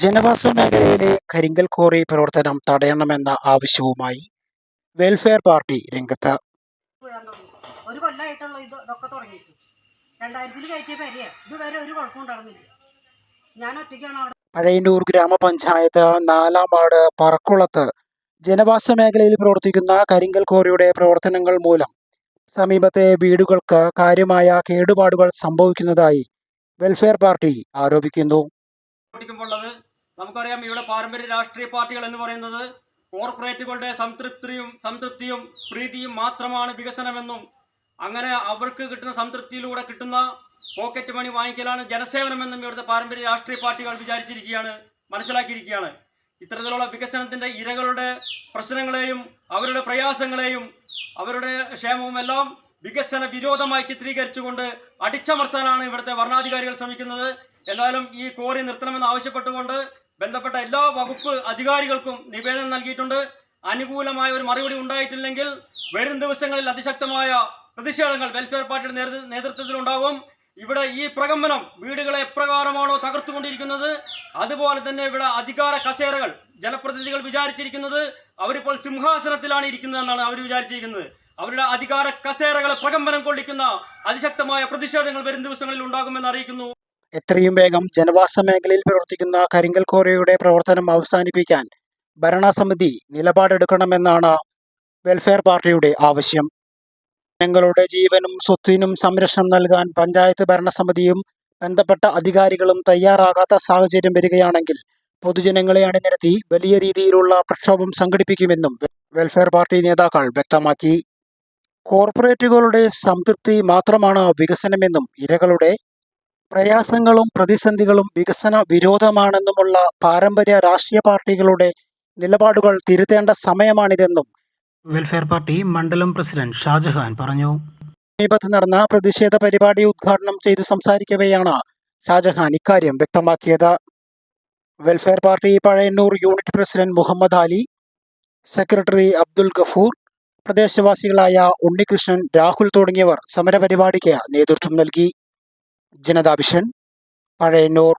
ജനവാസ മേഖലയിലെ കരിങ്കൽ ക്വാറി പ്രവർത്തനം തടയണമെന്ന ആവശ്യവുമായി വെൽഫെയർ പാർട്ടി രംഗത്ത്. ഒരു കൊല്ലമായിട്ടുള്ള ഇത് ഇതൊക്കെ തുടങ്ങിയിട്ട്. രണ്ടായിരത്തിൽ കയറ്റിയ പെരയാ. ഇതുവരെ ഒരു കുഴപ്പം ഉണ്ടാകുന്നില്ല ഞാൻ ഒറ്റയ്ക്കാണ് അവിടെ. പഴയന്നൂർ ഗ്രാമപഞ്ചായത്ത് നാലാം വാർഡ് പറക്കുളത്ത് ജനവാസ മേഖലയിൽ പ്രവർത്തിക്കുന്ന കരിങ്കൽ ക്വാറിയുടെ പ്രവർത്തനങ്ങൾ മൂലം സമീപത്തെ വീടുകൾക്ക് കാര്യമായ കേടുപാടുകൾ സംഭവിക്കുന്നതായി വെൽഫെയർ പാർട്ടി ആരോപിക്കുന്നു. നമുക്കറിയാം ഇവിടെ പാരമ്പര്യ രാഷ്ട്രീയ പാർട്ടികൾ എന്ന് പറയുന്നത് കോർപ്പറേറ്റുകളുടെ സംതൃപ്തിയും സംതൃപ്തിയും പ്രീതിയും മാത്രമാണ് വികസനമെന്നും അങ്ങനെ അവർക്ക് കിട്ടുന്ന സംതൃപ്തിയിലൂടെ കിട്ടുന്ന പോക്കറ്റ് മണി വാങ്ങിക്കലാണ് ജനസേവനമെന്നും ഇവിടുത്തെ പാരമ്പര്യ രാഷ്ട്രീയ പാർട്ടികൾ വിചാരിച്ചിരിക്കുകയാണ് മനസ്സിലാക്കിയിരിക്കുകയാണ്. ഇത്തരത്തിലുള്ള വികസനത്തിന്റെ ഇരകളുടെ പ്രശ്നങ്ങളെയും അവരുടെ പ്രയാസങ്ങളെയും അവരുടെ ക്ഷേമവും എല്ലാം വികസന വിരോധമായി ചിത്രീകരിച്ചുകൊണ്ട് അടിച്ചമർത്താനാണ് ഇവിടുത്തെ ഭരണാധികാരികൾ ശ്രമിക്കുന്നത്. എന്നാലും ഈ കോറി നിർത്തണമെന്ന് ആവശ്യപ്പെട്ടുകൊണ്ട് ബന്ധപ്പെട്ട എല്ലാ വകുപ്പ് അധികാരികൾക്കും നിവേദനം നൽകിയിട്ടുണ്ട്. അനുകൂലമായ ഒരു മറുപടി ഉണ്ടായിട്ടില്ലെങ്കിൽ വരും ദിവസങ്ങളിൽ അതിശക്തമായ പ്രതിഷേധങ്ങൾ വെൽഫെയർ പാർട്ടിയുടെ നേതൃത്വത്തിൽ നേതൃത്വത്തിലുണ്ടാകും. ഇവിടെ ഈ പ്രകമ്പനം വീടുകളെ എപ്രകാരമാണോ തകർത്തുകൊണ്ടിരിക്കുന്നത്? അതുപോലെ തന്നെ ഇവിടെ അധികാര കസേരകൾ ജനപ്രതിനിധികൾ വിചാരിച്ചിരിക്കുന്നത് അവരിപ്പോൾ സിംഹാസനത്തിലാണ് ഇരിക്കുന്നത് എന്നാണ് അവർ വിചാരിച്ചിരിക്കുന്നത്. അവരുടെ അധികാര കസേരകളെ പ്രകമ്പനം കൊള്ളിക്കുന്ന അതിശക്തമായ പ്രതിഷേധങ്ങൾ വരും ദിവസങ്ങളിൽ ഉണ്ടാകുമെന്ന് അറിയിക്കുന്നു. എത്രയും വേഗം ജനവാസ മേഖലയിൽ പ്രവർത്തിക്കുന്ന കരിങ്കൽ കോറിയുടെ പ്രവർത്തനം അവസാനിപ്പിക്കാൻ ഭരണസമിതി നിലപാടെടുക്കണമെന്നാണ് വെൽഫെയർ പാർട്ടിയുടെ ആവശ്യം. ജനങ്ങളുടെ ജീവനും സ്വത്തിനും സംരക്ഷണം നൽകാൻ പഞ്ചായത്ത് ഭരണസമിതിയും ബന്ധപ്പെട്ട അധികാരികളും തയ്യാറാകാത്ത സാഹചര്യം വരികയാണെങ്കിൽ പൊതുജനങ്ങളെ അണിനിരത്തി വലിയ രീതിയിലുള്ള പ്രക്ഷോഭം സംഘടിപ്പിക്കുമെന്നും വെൽഫെയർ പാർട്ടി നേതാക്കൾ വ്യക്തമാക്കി. കോർപ്പറേറ്റുകളുടെ സംതൃപ്തി മാത്രമാണ് വികസനമെന്നും ഇരകളുടെ പ്രയാസങ്ങളും പ്രതിസന്ധികളും വികസന വിരോധമാണെന്നുമുള്ള പാരമ്പര്യ രാഷ്ട്രീയ പാർട്ടികളുടെ നിലപാടുകൾ തിരുത്തേണ്ട സമയമാണിതെന്നും വെൽഫെയർ പാർട്ടി മണ്ഡലം പ്രസിഡന്റ് ഷാജഹാൻ പറഞ്ഞു. സമീപത്ത് നടന്ന പ്രതിഷേധ പരിപാടി ഉദ്ഘാടനം ചെയ്തു സംസാരിക്കവെയാണ് ഷാജഹാൻ ഇക്കാര്യം വ്യക്തമാക്കിയത്. Welfare party Pazhayannur unit president Muhammad Ali secretary Abdul Gafoor പ്രദേശവാസികളായ Unnikrishnan Rahul തുടങ്ങിയവർ സമരപരിപാടിക്ക് നേതൃത്വം നൽകി. ജനതാ വിഷൻ പഴയന്നൂർ